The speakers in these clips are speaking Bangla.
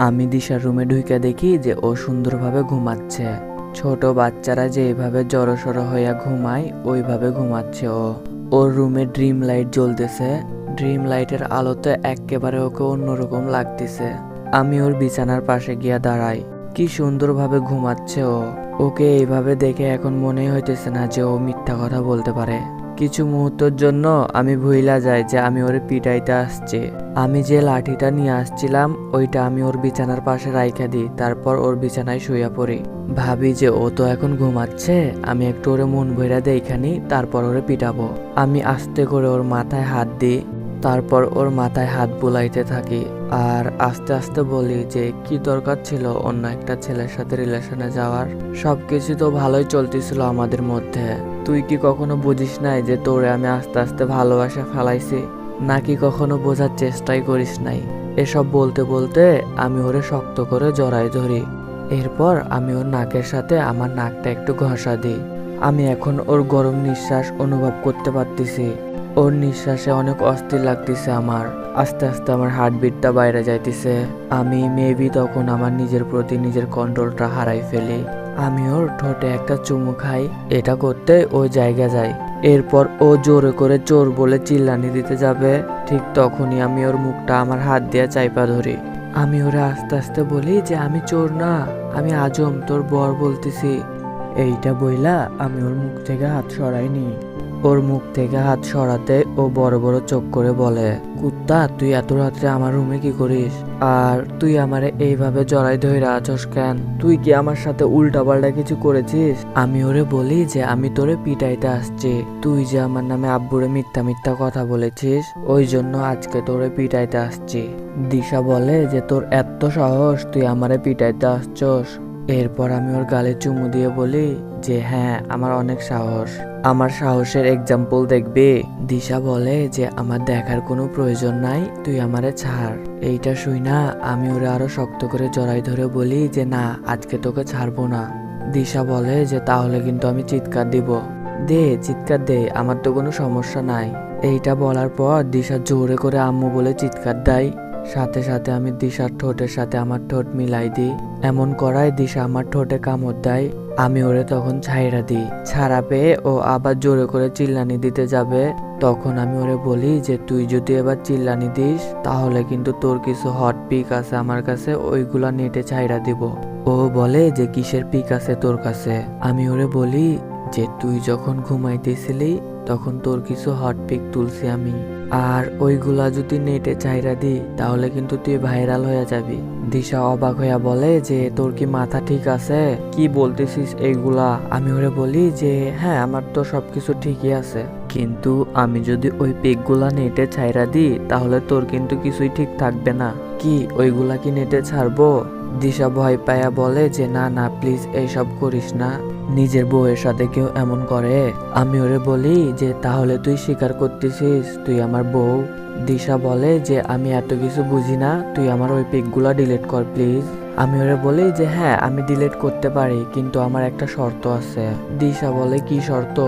আমি দিশার রুমে ঢুকে দেখি যে ও সুন্দরভাবে ঘুমাচ্ছে। ছোট বাচ্চারা যে যেভাবে জড়সড় হইয়া ঘুমায়, ওইভাবে ঘুমাচ্ছে ও। ওর রুমে ড্রিম লাইট জ্বলতেছে। ড্রিম লাইটের আলোতে একেবারে ওকে অন্যরকম লাগতেছে। আমি ওর বিছানার পাশে গিয়া দাঁড়াই। কি সুন্দরভাবে ঘুমাচ্ছে ও। ওকে এইভাবে দেখে এখন মনে হইতেছে না যে ও মিথ্যা কথা বলতে পারে। কিছু মুহূর্তের জন্য আমি ভুইলা যাই যে আমি ওরে পিটাইতে আসছি। আমি যে লাঠিটা নিয়ে আসছিলাম, ওইটা আমি ওর বিছানার পাশে রাইখা দিই, তারপর ওর বিছানায় শুয়ে পড়ি। ভাবি যে ও তো এখন ঘুমাচ্ছে, আমি একটু ওরে মন ভৈরা দেখানি তারপর ওরে পিটাবো। আমি আস্তে করে ওর মাথায় হাত দিই, তারপর ওর মাথায় হাত বুলাইতে থাকি, আর আস্তে আস্তে বলি যে, কি দরকার ছিল অন্য একটা ছেলের সাথে রিলেশনে যাওয়ার? সবকিছু তো ভালোই চলতেছিল আমাদের মধ্যে। তুই কি কখনো বুঝিস নাই যে তোরে আমি আস্তে আস্তে ভালোবাসা ফেলাইছি? নাকি কখনো বোঝার চেষ্টাই করিস নাই। এসব বলতে বলতে আমি ওরে শক্ত করে জড়াই ধরি। এরপর আমি ওর নাকের সাথে আমার নাকটা একটু ঘষা দিই। আমি এখন ওর গরম নিঃশ্বাস অনুভব করতে পারতেছি। ওর নিঃশ্বাসে অনেক অস্থির লাগতেছে আমার। আস্তে আস্তে আমার হার্টবিটটা বাইরে যাইতেছে। আমি মেবি তখন আমার নিজের প্রতি নিজের কন্ট্রোলটা হারাই ফেলি। আমি ওর ঠোঁটে একটা চুমু খাই, এটা করতে ওই জায়গা যাই। এরপর ও জোরে করে চোর বলে চিল্লানি দিতে যাবে, ঠিক তখনই আমি ওর মুখটা আমার হাত দিয়ে চাইপা ধরি। আমি ওরে আস্তে আস্তে বলি যে, আমি চোর না, আমি আজম, তোর বর বলতেছি। এইটা বইলা আমি ওর মুখ থেকে হাত সরাইনি। ওর মুখ থেকে হাত সরাতে ও বড় বড় চোখ করে বলে, কুত্তা, তুই এত রাত্রে আমার রুমে কি করিস? আর তুই আমারে এইভাবে জড়াই ধরে আছস কেন? তুই কি আমার সাথে উল্টা পাল্টা কিছু করেছিস? আমি ওরে বলি যে আমি তোরে পিটাইতে আসছি। তুই যে আমার নামে আব্বুরে মিথ্যা মিথ্যা কথা বলেছিস, ওই জন্য আজকে তোরে পিটাইতে আসছি। দিশা বলে যে, তোর এত সাহস, তুই আমারে পিটাইতে আসছস। এরপর আমি ওর গালে চুমু দিয়ে বলি যে হ্যাঁ আমার অনেক সাহস। আমার সাহসের এক্সাম্পল দেখবে। দিশা বলে যে, আমার দেখার কোনো প্রয়োজন নাই, তুই আমারে ছাড়। এইটা শুই না, আমি ওরে আরও শক্ত করে জড়াই ধরে বলি যে, না, আজকে তোকে ছাড়বো না। দিশা বলে যে, তাহলে কিন্তু আমি চিৎকার দিব। দে, চিৎকার দে, আমার তো কোনো সমস্যা নাই। এইটা বলার পর দিশা জোরে করে আম্মু বলে চিৎকার দেয়। সাথে সাথে আমি দিশার ঠোঁটের সাথে আমার ঠোঁট মিলাই দিই। এমন করায় দিশা আমার ঠোঁটে কামড় দেয়। আমি ওরে তখন ছাইরা দিই। ছাড়া পেয়ে ও আবার জোরে করে চিল্লানি দিতে যাবে। তখন আমি ওরে বলি যে, তুই যদি এবার চিল্লানি দিস, তাহলে কিন্তু তোর কিছু হট পিক আছে আমার কাছে, ওইগুলা নেটে ছাইরা দিব। ও বলে যে, কিসের পিক আছে তোর কাছে? আমি ওরে বলি যে, তুই যখন ঘুমাইতেছিলি, তখন তোর কিছু হট পিক তুলছি আমি। আর ওইগুলা যদি নেটে চাইরা দি তাহলে কিন্তু তুই ভাইরাল হয়ে যাবি। দিশা অবাক হইয়া বলে যে, তোর কি মাথা ঠিক আছে? কি বলতেছিস এইগুলা? আমি ওরে বলি যে হ্যাঁ আমার তো সবকিছু ঠিকই আছে। কিন্তু আমি যদি ওই পিকগুলা নেটে ছাইরা দিই, তাহলে তোর কিন্তু কিছুই ঠিক থাকবে না। কি, ওইগুলা কি নেটে ছাড়বো? দিশা ভয় পায়া বলে যে, না না প্লিজ এইসব করিস না। নিজের বউয়ের সাথে কেউ এমন করে? আমি ওরে বলি যে, তাহলে তুই স্বীকার করতেছিস, তুই আমার বউ? দিশা বলে যে, আমি এত কিছু বুঝি না, তুই আমার ওই পিকগুলা ডিলিট কর প্লিজ আমি ওরে বলি যে হ্যাঁ আমি ডিলিট করতে পারি, কিন্তু আমার একটা শর্ত আছে। দিশা বলে, কি শর্ত?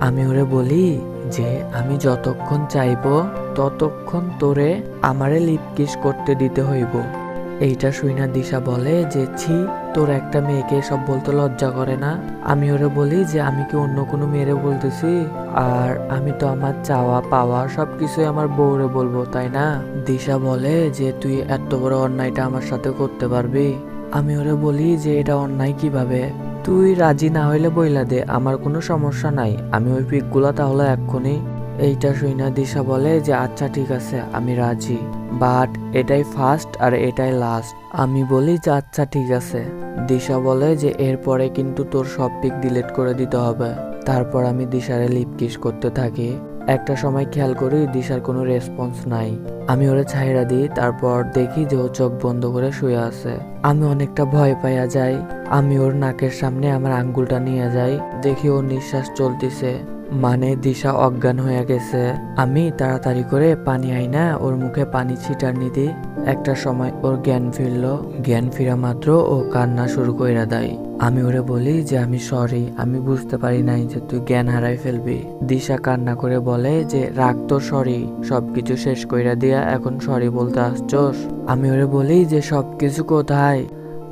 আমি ওরে বলি যে, আমি যতক্ষণ চাইব, ততক্ষণ তোরে আমারে লিপ কিস করতে দিতে হইব। এইটা শুইনা দিশা বলে যে, ছি, তোর একটা মেয়েকে সব বলতে লজ্জা করে না। আমি ওরে বলি যে, আমি কি অন্য কোনো মেয়েরে বলতেছি? আর আমি তো আমার চাওয়া, পাওয়া সব সবকিছুই আমার বউরে বলব, তাই না? দিশা বলে যে, তুই এত বড় অন্যায়টা আমার সাথে করতে পারবি। আমি ওরে বলি যে, এটা অন্যায় কীভাবে? তুই রাজি না হইলে বইলা দে, আমার কোনো সমস্যা নাই। আমি ওই পিকগুলা তাহলে এক্ষুনি এইটা শুইনা দিশা বলে যে আচ্ছা ঠিক আছে, আমি রাজি। বাট এটাই ফার্স্ট আর এটাই লাস্ট আমি বলি যে আচ্ছা ঠিক আছে। দিশা বলে যে, এরপরে কিন্তু তোর সব পিক ডিলিট করে দিতে হবে। তারপর আমি দিশারে লিপ কিস করতে থাকি। একটা সময় খেয়াল করি দিশার কোনো রেসপন্স নাই। আমি ওরে ছাইরা দিই, তারপর দেখি যে ও চোখ বন্ধ করে শুয়ে আছে। আমি অনেকটা ভয় পাইয়া যাই। আমি ওর নাকের সামনে আমার আঙ্গুলটা নিয়ে যাই। দেখি ওর নিঃশ্বাস চলতেছে। মানে দিশা অজ্ঞান হয়ে গেছে। আমি তাড়াতাড়ি করে পানি আইনা ওর মুখে পানি ছিটার নিদি একটা সময় ওর জ্ঞান ফিরল। জ্ঞান ফিরা মাত্র ও কান্না শুরু কইরা দেয়। আমি ওরে বলি যে আমি সরি আমি বুঝতে পারি নাই যে তুই জ্ঞান হারাই ফেলবি। দিশা কান্না করে বলে যে, রাগ তো সরি সবকিছু শেষ কইরা দিয়া এখন সরি বলতে আসছস? আমি ওরে বলি যে, সবকিছু কোথায়?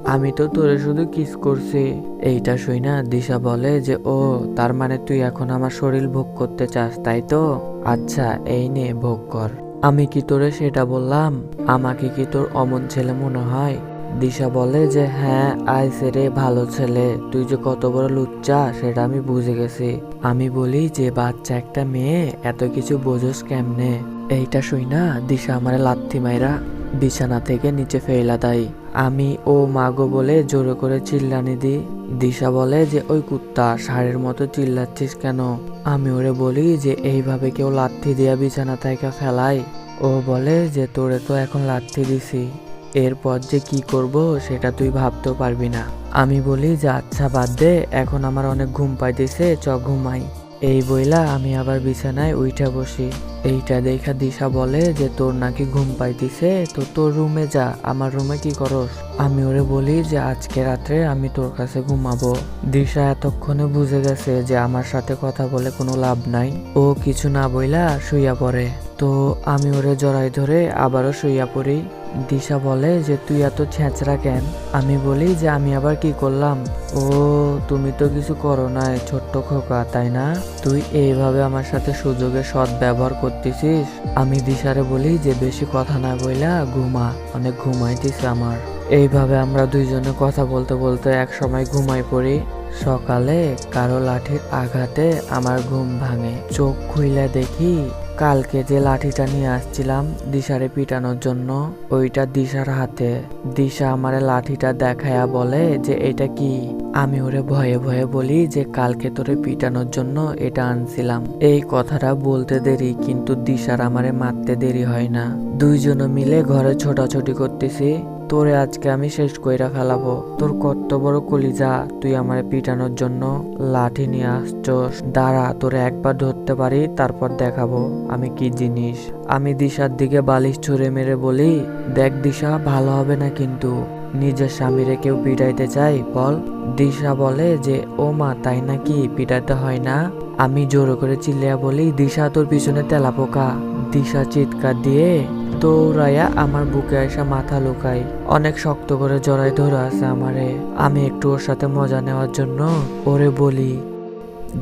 আমি তো তোরে শুধু কিস করছি। এইটা শুই না, দিশা বলে যে, ও, তার মানে তুই এখন আমার শরীর ভোগ করতে চাস, তাই তো? আচ্ছা এই নে, ভোগ কর। আমি কি তোরে সেটা বললাম? আমাকে কি তোর অমন ছেলে মনে হয়? দিশা বলে যে হ্যাঁ আইসে রে, ভালো ছেলে। তুই যে কত বড় লুচ্চা, সেটা আমি বুঝে গেছি। আমি বলি যে, বাচ্চা একটা মেয়ে, এত কিছু বোঝোস কেমনে? এইটা শুই না, দিশা আমারে লাথি মাইরা বিছানা থেকে নিচে ফেলা দেয় আমি, ও মাগো বলে জোরে করে চিল্লানি দি দিশা বলে যে, ওই কুত্তা, সারের মতো চিল্লাচ্ছিস কেন? আমি ওরে বলি যে, এইভাবে কেউ লাথি দিয়া বিছানা থেকে ফেলায়? ও বলে যে, তোরে তো এখন লাথি দিছি। এরপর যে কি করব, সেটা তুই ভাবতেও পারবি না। আমি বলি যে আচ্ছা বাদ দে, এখন আমার অনেক ঘুম পাইতেছে, চ ঘুমাই। এই বইলা, আমি আবার বিছানায় উইঠা বসি। এইটা দেখা দিশা বলে যে, তোর নাকি ঘুম পাইতিছে, তো তোর রুমে যা, আমার রুমে কি করস? আমি ওরে বলি যে, আজকে রাত্রে আমি তোর কাছে ঘুমাবো। দিশা এতক্ষণে বুঝে গেছে যে, আমার সাথে কথা বলে কোনো লাভ নাই। ও কিছু না বইলা শুইয়া পড়ে। তো আমি ওরে জড়াই ধরে আবারও শুইয়া পড়ি। দিশা বলে যে, তুই এত ছেঁচড়া কেন? আমি বলি যে, আমি আবার কি করলাম? ও, তুমি তো কিছু করো নাই, ছোট্ট খোকা, তাই না? তুই এইভাবে আমার সাথে সুযোগে সৎ ব্যবহার করতেছিস? আমি দিশারে বলি যে, বেশি কথা না বইলা ঘুমা, অনেক ঘুমাইতেছে আমার। এইভাবে আমরা দুইজনে কথা বলতে বলতে এক সময় ঘুমাই পড়ি। সকালে কারও লাঠির আঘাতে আমার ঘুম ভাঙে। চোখ খুইলে দেখি কালকে যে লাঠিটা নিয়ে আসছিলাম দিশারে পিটানোর জন্য, ওইটা দিশার হাতে। দিশা আমারে লাঠিটা দেখায়া বলে যে, এটা কি? আমি ওরে ভয়ে ভয়ে বলি যে, কালকে তোরে পিটানোর জন্য এটা আনছিলাম। এই কথাটা বলতে দেরি, কিন্তু দিশার আমারে মারতে দেরি হয় না। দুইজনে মিলে ঘরে ছোটাছুটি করতেছি। তোরে আজকে আমি শেষ কইরা ফেলাবো। তোর কত বড় কলিজা, তুই আমার পিটানোর জন্য লাঠি নিয়ে আসছস। দাঁড়া, তোরে একবার ধরতে পারি, তারপর দেখাবো আমি কি জিনিস। আমি দিশার দিকে বালিশ ছুঁড়ে মেরে বলি, দেখ দিশা, ভালো হবে না কিন্তু। নিজের স্বামীরে কেউ পিটাইতে চাই বল। দিশা বলে যে, ও মা, তাই নাকি? পিটাইতে হয় না? আমি জোরে করে চিল্লিয়া বলি, দিশা, তোর পিছনে তেলা পোকা দিশা চিৎকার দিয়ে দৌড়াইয়া আমার বুকে এসে মাথা লুকাই। অনেক শক্ত করে জড়াই ধরে আছে আমারে। আমি একটু ওর সাথে মজা নেওয়ার জন্য ওরে বলি,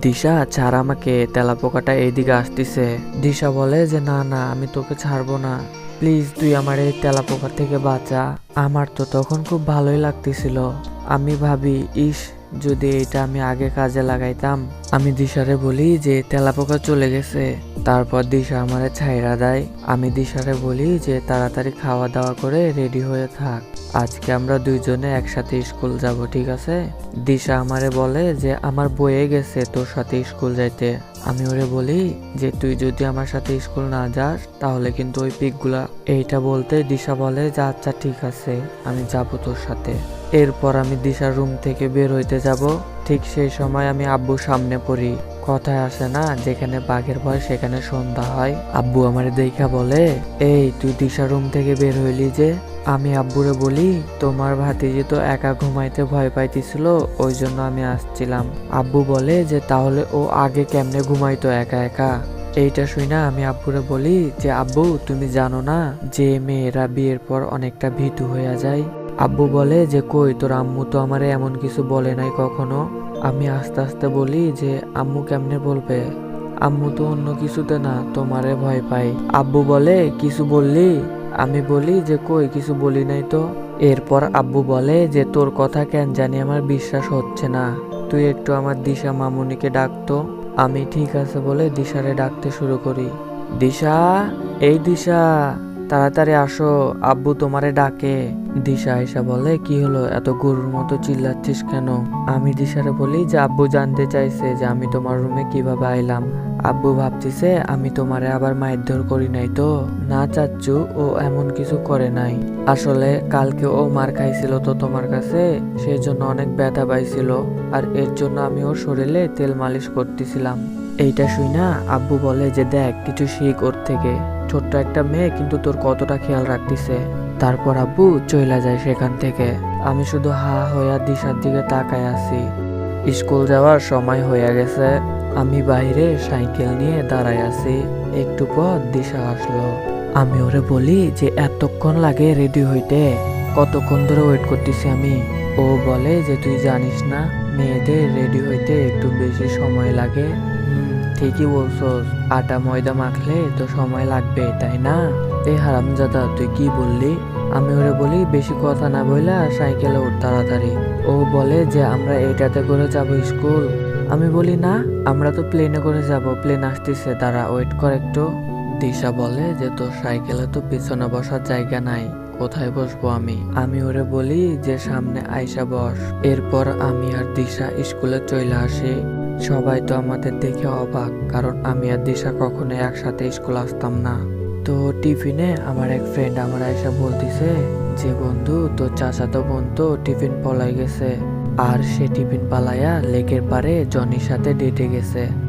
দিশা, ছাড় আমাকে তেলা পোকাটা এইদিকে আসতেছে। দিশা বলে যে, না না, আমি তোকে ছাড়বো না। প্লিজ, তুই আমার এই তেলা পোকা থেকে বাঁচা। আমার তো তখন খুব ভালোই লাগতেছিল। আমি ভাবি, ইস যদি এটা আমি আগে কাজে লাগাইতাম, আমি দিশারে বলি যে তেলাপোকা চলে গেছে। তারপর দিশা আমারে ছাইরা দেয়। আমি দিশারে বলি যে তাড়াতাড়ি খাওয়া দাওয়া করে রেডি হয়ে থাক। আজকে আমরা দুইজনে একসাথে স্কুল যাব, ঠিক আছে? দিশা আমারে বলে যে আমার বয়ে গেছে তোর সাথে স্কুল যাইতে। আমি ওরে বলি যে তুই যদি আমার সাথে স্কুল না যাস, তাহলে কিন্তু ওই পিকগুলা। এইটা বলতে দিশা বলে যে আচ্ছা ঠিক আছে, আমি যাব তোর সাথে। এরপর আমি দিশার রুম থেকে বের হইতে যাব। ঠিক সেই সময় আমি আব্বু সামনে পড়ি। কথায় আসে না, যেখানে বাঘের ভয় সেখানে সন্ধ্যা হয়। আব্বু আমার দেখা বলে, এই, তুই দিশা রুম থেকে বের হইলি যে আমি আব্বুরে বলি, তোমার ভাতিজি তো একা ঘুমাইতে ভয় পাইতেছিল ওই জন্য আমি আসছিলাম। আব্বু বলে যে, তাহলে ও আগে কেমনে ঘুমাইতো একা একা? এইটা শুই না আমি আব্বুরে বলি যে, আব্বু, তুমি জানো না যে মেয়েরা বিয়ের পর অনেকটা ভীতু হয়ে যায়? আব্বু বলে যে, কই, তোর আম্মু তো আমারে এমন কিছু বলে নাই কখনো? আমি আস্তে আস্তে বলি যে, আম্মু কেমনে বলবে? আম্মু তো অন্য কিছুতে না, তোমারে ভয় পাই আব্বু বলে, কিছু বললি? আমি বলি যে, কই, কিছু বলি নাই তো? এরপর আব্বু বলে যে, তোর কথা কেন জানি আমার বিশ্বাস হচ্ছে না। তুই একটু আমার দিশা মামুনিকে ডাকতো আমি ঠিক আছে বলে দিশারে ডাকতে শুরু করি। দিশা, এই দিশা তাড়াতাড়ি আসো, আব্বু তোমারে ডাকে। দিশা এসে বলে, কি হলো? এত গরুর মতো চিল্লাচ্ছিস কেন? আমি দিশারে বলি যে, আব্বু জানতে চাইছে যে আমি তোমার রুমে কীভাবে আইলাম। আব্বু ভাবতেছে আমি তোমারে আবার মারধর করি নাই তো। না চাচ্ছু ও এমন কিছু করে নাই। আসলে কালকে ও মার খাইছিল তো তোমার কাছে সেই জন্য অনেক ব্যথা পাইছিল। আর এর জন্য আমি ওর শরীরে তেল মালিশ করতেছিলাম। এইটা শুই না? আব্বু বলে যে, দেখ, কিছু শিখ ওর থেকে। ছোট্ট একটা মেয়ে কিন্তু তোর কতটা খেয়াল রাখতেছে। তারপর আব্বু চইলা যায় সেখান থেকে। আমি শুধু হা হইয়া দিশার দিকে তাকায় আছি। স্কুল যাওয়ার সময় হয়ে গেছে। আমি বাইরে সাইকেল নিয়ে দাঁড়ায় আছি। একটু পর দিশা আসলো। আমি ওরে বলি যে, এতক্ষণ লাগে রেডি হইতে। কতক্ষণ ধরে ওয়েট করতেছি আমি? ও বলে যে, তুই জানিস না, মেয়েদের রেডি হইতে একটু বেশি সময় লাগে। ঠিকই বলছস, আটা ময়দা মাখলে তো সময় লাগবে, তাই না? এই হারাম হারামজাদা, তুই কি বললি? আমি ওরে বলি, বেশি কথা না বইলা সাইকেলে উঠ তাড়াতাড়ি। ও বলে যে, আমরা এটাতে করে যাব স্কুল। আমি বলি, না, আমরা তো প্লেনে করে যাব, প্লেন আসতেছে তারা ওয়েট কর একটু। দিশা বলে যে, তোর সাইকেলে তো পিছনে বসার জায়গা নাই, কোথায় বসবো আমি? আমি ওরে বলি যে, সামনে আইসা বস। এরপর আমি আর দিশা স্কুলে চলে আসি। সবাই তো আমাদের দেখে অবাক, কারণ আমি আর দিশা কখনো একসাথে স্কুল আসতাম না। তো টিফিনে আমার এক ফ্রেন্ড আমার এসে বলতেছে যে, বন্ধু, তোর চাচাতো বোন তো টিফিন পলাই গেছে। আর সে টিফিন পালাইয়া লেকের পারে জনির সাথে ডেটে গেছে।